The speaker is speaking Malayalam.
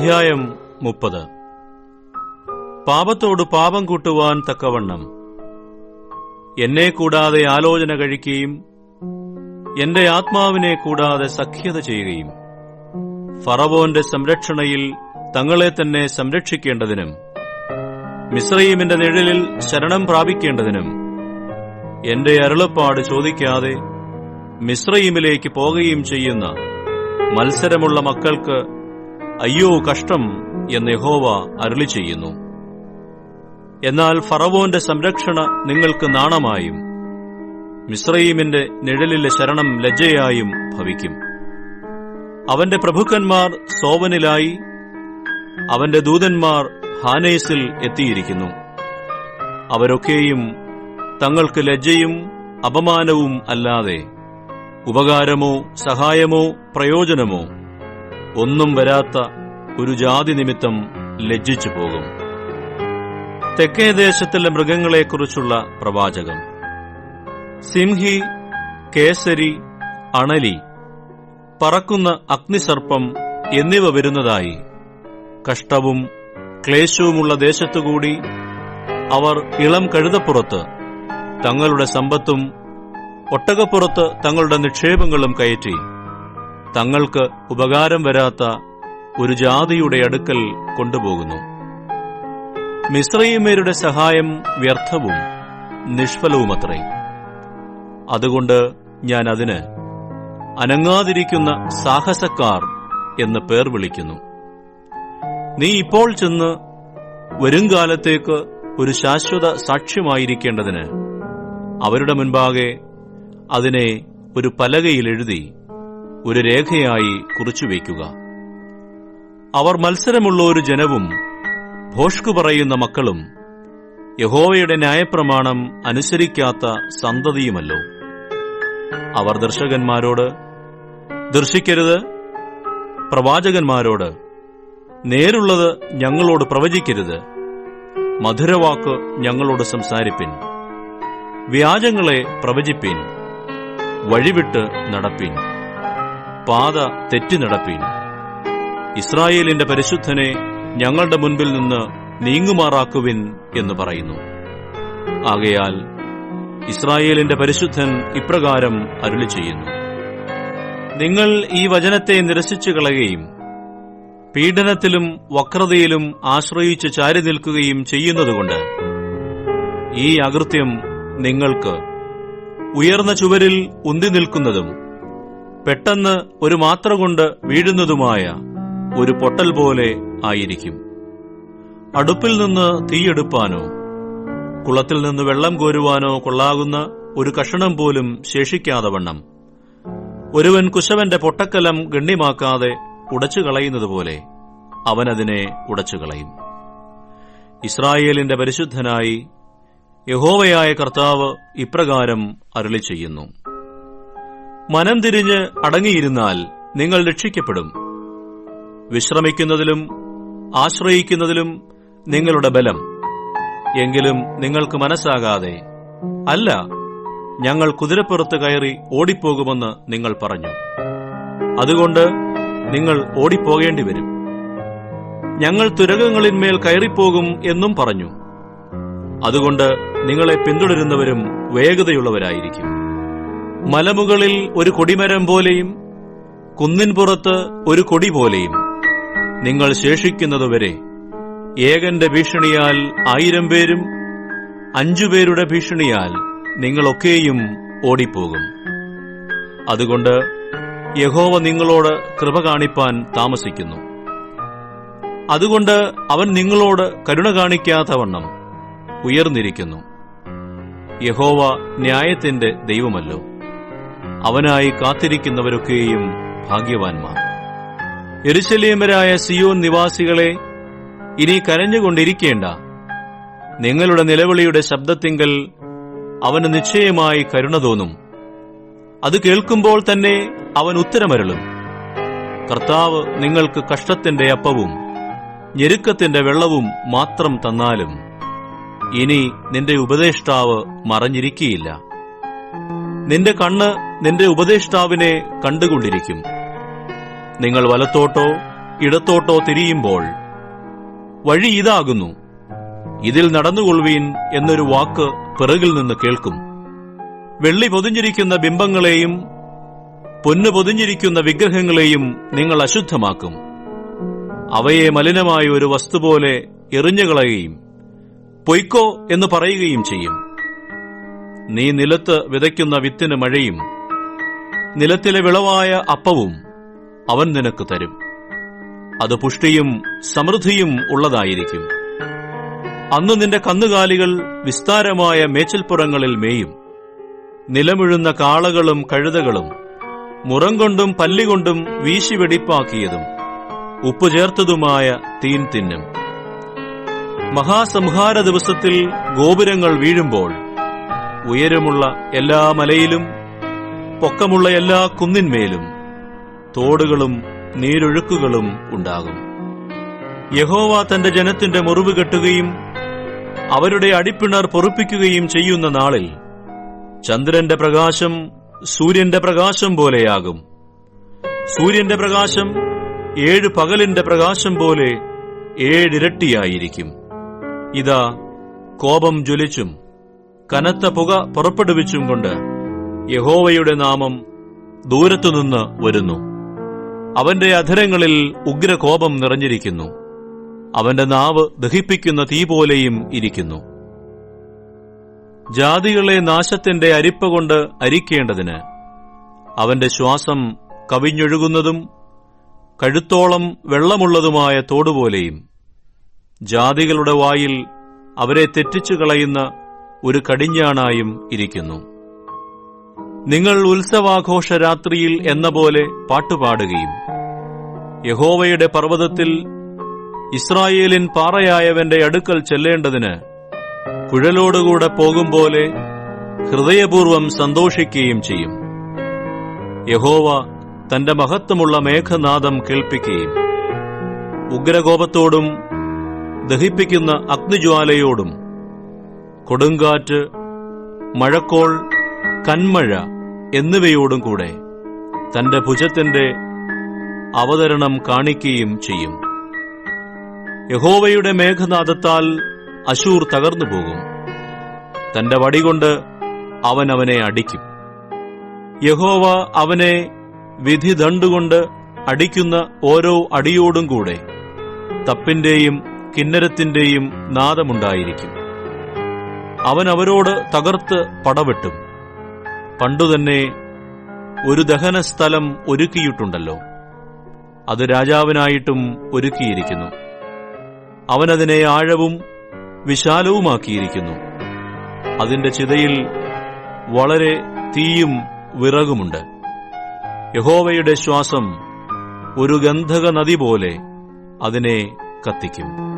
അധ്യായം മുപ്പത്. പാപത്തോട് പാപം കൂട്ടുവാൻ തക്കവണ്ണം. എന്നെ കൂടാതെ ആലോചന കഴിക്കുകയും എന്റെ ആത്മാവിനെ കൂടാതെ സഖ്യത ചെയ്യുകയും ഫറവോന്റെ സംരക്ഷണയിൽ തങ്ങളെ തന്നെ സംരക്ഷിക്കേണ്ടതിനും മിശ്രയീമിന്റെ നിഴലിൽ ശരണം പ്രാപിക്കേണ്ടതിനും എന്റെ അരുളപ്പാട് ചോദിക്കാതെ മിശ്രയീമിലേക്ക് പോകുകയും ചെയ്യുന്ന മത്സരമുള്ള മക്കൾക്ക് അയ്യോ കഷ്ടം എന്ന് യഹോവ അരുളി ചെയ്യുന്നു. എന്നാൽ ഫറവോന്റെ സംരക്ഷണ നിങ്ങൾക്ക് നാണമായും മിശ്രയീമിന്റെ നിഴലിലെ ശരണം ലജ്ജയായും ഭവിക്കും. അവന്റെ പ്രഭുക്കന്മാർ സോവനിലായി അവന്റെ ദൂതന്മാർ ഹാനേസിൽ എത്തിയിരിക്കുന്നു. അവരൊക്കെയും തങ്ങൾക്ക് ലജ്ജയും അപമാനവും അല്ലാതെ ഉപകാരമോ സഹായമോ പ്രയോജനമോ ഒന്നും വരാത്ത ഒരു ജാതി നിമിത്തം ലജ്ജിച്ചു പോകും. തെക്കേ ദേശത്തിലെ മൃഗങ്ങളെക്കുറിച്ചുള്ള പ്രവാചകം. സിംഹി കേസരി അണലി പറക്കുന്ന അഗ്നിസർപ്പം എന്നിവ വരുന്നതായി. കഷ്ടവും ക്ലേശവുമുള്ള ദേശത്തുകൂടി അവർ ഇളം കഴുതപ്പുറത്ത് തങ്ങളുടെ സമ്പത്തും ഒട്ടകപ്പുറത്ത് തങ്ങളുടെ നിക്ഷേപങ്ങളും കയറ്റി. തങ്ങൾക്ക് ഉപകാരം വരാത്ത ഒരു ജാതിയുടെ അടുക്കൽ കൊണ്ടുപോകുന്നു. മിശ്രയിമേരുടെ സഹായം വ്യർത്ഥവും നിഷ്ഫലവുമത്രേ. അതുകൊണ്ട് ഞാൻ അതിന് അനങ്ങാതിരിക്കുന്ന സാഹസക്കാർ എന്ന് പേർ വിളിക്കുന്നു. നീ ഇപ്പോൾ ചെന്ന് വരുംകാലത്തേക്ക് ഒരു ശാശ്വത സാക്ഷ്യമായിരിക്കേണ്ടതിന് അവരുടെ മുൻപാകെ അതിനെ ഒരു പലകയിൽ എഴുതി ഒരു രേഖയായി കുറിച്ചുവയ്ക്കുക അവർ മത്സരമുള്ള ഒരു ജനവും ഭോഷ്കു പറയുന്ന മക്കളും യഹോവയുടെ ന്യായപ്രമാണം അനുസരിക്കാത്ത സന്തതിയുമല്ലോ. അവർ ദർശകന്മാരോട് ദർശിക്കരുത്. പ്രവാചകന്മാരോട് നേരുള്ളത് ഞങ്ങളോട് പ്രവചിക്കരുത്. മധുരവാക്ക് ഞങ്ങളോട് സംസാരിപ്പിൻ. വ്യാജങ്ങളെ പ്രവചിപ്പിൻ. വഴിവിട്ട് നടപ്പിൻ. പാത തെറ്റി നടപ്പീൻ ഇസ്രായേലിന്റെ പരിശുദ്ധനെ ഞങ്ങളുടെ മുൻപിൽ നിന്ന് നീങ്ങുമാറാക്കുവിൻ എന്ന് പറയുന്നു. ആകയാൽ ഇസ്രായേലിന്റെ പരിശുദ്ധൻ ഇപ്രകാരം അരുളി ചെയ്യുന്നു നിങ്ങൾ ഈ വചനത്തെ നിരസിച്ചു കളയുകയും പീഡനത്തിലും വക്രതയിലും ആശ്രയിച്ച് ചാരി നിൽക്കുകയും ചെയ്യുന്നതുകൊണ്ട് ഈ അകൃത്യം നിങ്ങൾക്ക് ഉയർന്ന ചുവരിൽ ഉന്തി നിൽക്കുന്നതും പെട്ടെന്ന് ഒരു മാത്ര കൊണ്ട് വീഴുന്നതുമായ ഒരു പൊട്ടൽ പോലെ ആയിരിക്കും. അടുപ്പിൽ നിന്ന് തീയെടുപ്പാനോ കുളത്തിൽ നിന്ന് വെള്ളം കോരുവാനോ കൊള്ളാകുന്ന ഒരു കഷണം പോലും ശേഷിക്കാതെ വണ്ണം. ഒരുവൻ കുശവന്റെ പൊട്ടക്കലം ഗണ്യമാക്കാതെ ഉടച്ചു കളയുന്നത് പോലെ അവനതിനെ ഉടച്ചു കളയും. ഇസ്രായേലിന്റെ പരിശുദ്ധനായി യഹോവയായ കർത്താവ് ഇപ്രകാരം അരുളി ചെയ്യുന്നു മനം തിരിഞ്ഞ് അടങ്ങിയിരുന്നാൽ നിങ്ങൾ രക്ഷിക്കപ്പെടും. വിശ്രമിക്കുന്നതിലും ആശ്രയിക്കുന്നതിലും നിങ്ങളുടെ ബലം എങ്കിലും നിങ്ങൾക്ക് മനസ്സാകാതെ. അല്ല ഞങ്ങൾ കുതിരപ്പുറത്ത് കയറി ഓടിപ്പോകുമെന്ന് നിങ്ങൾ പറഞ്ഞു. അതുകൊണ്ട് നിങ്ങൾ ഓടിപ്പോകേണ്ടി വരും. ഞങ്ങൾ തുരകങ്ങളിന്മേൽ കയറിപ്പോകും എന്നും പറഞ്ഞു. അതുകൊണ്ട് നിങ്ങളെ പിന്തുടരുന്നവരും വേഗതയുള്ളവരായിരിക്കും. മലമുകളിൽ ഒരു കൊടിമരം പോലെയും കുന്നിൻ പുറത്ത് ഒരു കൊടി പോലെയും നിങ്ങൾ ശേഷിക്കുന്നതുവരെ ഏകന്റെ ഭീഷണിയാൽ ആയിരം പേരും അഞ്ചുപേരുടെ ഭീഷണിയാൽ നിങ്ങളൊക്കെയും ഓടിപ്പോകും. അതുകൊണ്ട് യഹോവ നിങ്ങളോട് കൃപ കാണിപ്പാൻ താമസിക്കുന്നു. അതുകൊണ്ട് അവൻ നിങ്ങളോട് കരുണ കാണിക്കാത്തവണ്ണം ഉയർന്നിരിക്കുന്നു. യഹോവ ന്യായത്തിന്റെ ദൈവമല്ലോ. അവനായി കാത്തിരിക്കുന്നവരൊക്കെയും ഭാഗ്യവാന്മാർ. എരുശലീമരായ സിയോൻ നിവാസികളെ ഇനി കരഞ്ഞുകൊണ്ടിരിക്കേണ്ട. നിങ്ങളുടെ നിലവിളിയുടെ ശബ്ദത്തിങ്കൽ അവന് നിശ്ചയമായി കരുണ തോന്നും. അത് കേൾക്കുമ്പോൾ തന്നെ അവൻ ഉത്തരമരളും. കർത്താവ് നിങ്ങൾക്ക് കഷ്ടത്തിന്റെ അപ്പവും ഞെരുക്കത്തിന്റെ വെള്ളവും മാത്രം തന്നാലും ഇനി നിന്റെ ഉപദേഷ്ടാവ് മറഞ്ഞിരിക്കയില്ല. നിന്റെ കണ്ണ് നിന്റെ ഉപദേഷ്ടാവിനെ കണ്ടുകൊണ്ടിരിക്കും. നിങ്ങൾ വലത്തോട്ടോ ഇടത്തോട്ടോ തിരിയുമ്പോൾ വഴി ഇതാകുന്നു. ഇതിൽ നടന്നുകൊള്ളുവീൻ എന്നൊരു വാക്ക് പിറകിൽ നിന്ന് കേൾക്കും. വെള്ളി പൊതിഞ്ഞിരിക്കുന്ന ബിംബങ്ങളെയും പൊന്നു പൊതിഞ്ഞിരിക്കുന്ന വിഗ്രഹങ്ങളെയും നിങ്ങൾ അശുദ്ധമാക്കും. അവയെ മലിനമായ ഒരു വസ്തു പോലെ എറിഞ്ഞുകളയുകയും പൊയ്ക്കോ എന്ന് പറയുകയും ചെയ്യും. നീ നിലത്ത് വിതയ്ക്കുന്ന വിത്തിന് മഴയും നിലത്തിലെ വിളവായ അപ്പവും അവൻ നിനക്ക് തരും. അത് പുഷ്ടിയും സമൃദ്ധിയും ഉള്ളതായിരിക്കും. അന്ന് നിന്റെ കന്നുകാലികൾ വിസ്താരമായ മേച്ചിൽപ്പുറങ്ങളിൽ മേയും. നിലമിഴുന്ന കാളകളും കഴുതകളും മുറം കൊണ്ടും പല്ലികൊണ്ടും വീശി വെടിപ്പാക്കിയതും ഉപ്പ് ചേർത്തതുമായ തീൻ തിന്നും. മഹാസംഹാര ദിവസത്തിൽ ഗോപുരങ്ങൾ വീഴുമ്പോൾ ഉയരമുള്ള എല്ലാ മലയിലും പൊക്കമുള്ള എല്ലാ കുന്നിന്മേലും തോടുകളും നീരൊഴുക്കുകളും ഉണ്ടാകും. യഹോവ തന്റെ ജനത്തിന്റെ മുറിവ് കെട്ടുകയും അവരുടെ അടിപ്പിണർ പൊറുപ്പിക്കുകയും ചെയ്യുന്ന നാളിൽ ചന്ദ്രന്റെ പ്രകാശം സൂര്യന്റെ പ്രകാശം പോലെയാകും. സൂര്യന്റെ പ്രകാശം ഏഴ് പകലിന്റെ പ്രകാശം പോലെ ഏഴിരട്ടിയായിരിക്കും. ഇതാ കോപം ജ്വലിച്ചും കനത്ത പുക പുറപ്പെടുവിച്ചും കൊണ്ട് യഹോവയുടെ നാമം ദൂരത്തുനിന്ന് വരുന്നു. അവന്റെ അധരങ്ങളിൽ ഉഗ്രകോപം നിറഞ്ഞിരിക്കുന്നു. അവന്റെ നാവ് ദഹിപ്പിക്കുന്ന തീ പോലെയും ഇരിക്കുന്നു. ജാതികളെ നാശത്തിന്റെ അരിപ്പ കൊണ്ട് അരിക്കേണ്ടതിന് അവന്റെ ശ്വാസം കവിഞ്ഞൊഴുകുന്നതും കഴുത്തോളം വെള്ളമുള്ളതുമായ തോടുപോലെയും ജാതികളുടെ വായിൽ അവരെ തെറ്റിച്ചു കളയുന്ന ഒരു കടിഞ്ഞാണായും ഇരിക്കുന്നു. നിങ്ങൾ ഉത്സവാഘോഷ രാത്രിയിൽ എന്ന പോലെ പാട്ടുപാടുകയും യഹോവയുടെ പർവതത്തിൽ ഇസ്രായേലിൻ പാറയായവന്റെ അടുക്കൽ ചെല്ലേണ്ടതിന് കുഴലോടുകൂടെ പോകും പോലെ ഹൃദയപൂർവം സന്തോഷിക്കുകയും ചെയ്യും. യഹോവ തന്റെ മഹത്വമുള്ള മേഘനാദം കേൾപ്പിക്കുകയും ഉഗ്രകോപത്തോടും ദഹിപ്പിക്കുന്ന അഗ്നിജ്വാലയോടും കൊടുങ്കാറ്റ് മഴക്കോൾ കന്മഴ എന്നിവയോടും കൂടെ തന്റെ ഭുജത്തിന്റെ അവതരണം കാണിക്കുകയും ചെയ്യും. യഹോവയുടെ മേഘനാദത്താൽ അശൂർ തകർന്നു പോകും. തന്റെ വടികൊണ്ട് അവൻ അവനെ അടിക്കും. യഹോവ അവനെ വിധി ദണ്ടുകൊണ്ട് അടിക്കുന്ന ഓരോ അടിയോടും കൂടെ തപ്പിന്റെയും കിന്നരത്തിന്റെയും നാദമുണ്ടായിരിക്കും. അവൻ അവരോട് തകർത്ത് പടവെട്ടും. പണ്ടുതന്നെ ഒരു ദഹനസ്ഥലം ഒരുക്കിയിട്ടുണ്ടല്ലോ. അത് രാജാവിനായിട്ടും ഒരുക്കിയിരിക്കുന്നു. അവനതിനെ ആഴവും വിശാലവുമാക്കിയിരിക്കുന്നു. അതിന്റെ ചിതയിൽ വളരെ തീയും വിറകുമുണ്ട്. യഹോവയുടെ ശ്വാസം ഒരു ഗന്ധക നദി പോലെ അതിനെ കത്തിക്കും.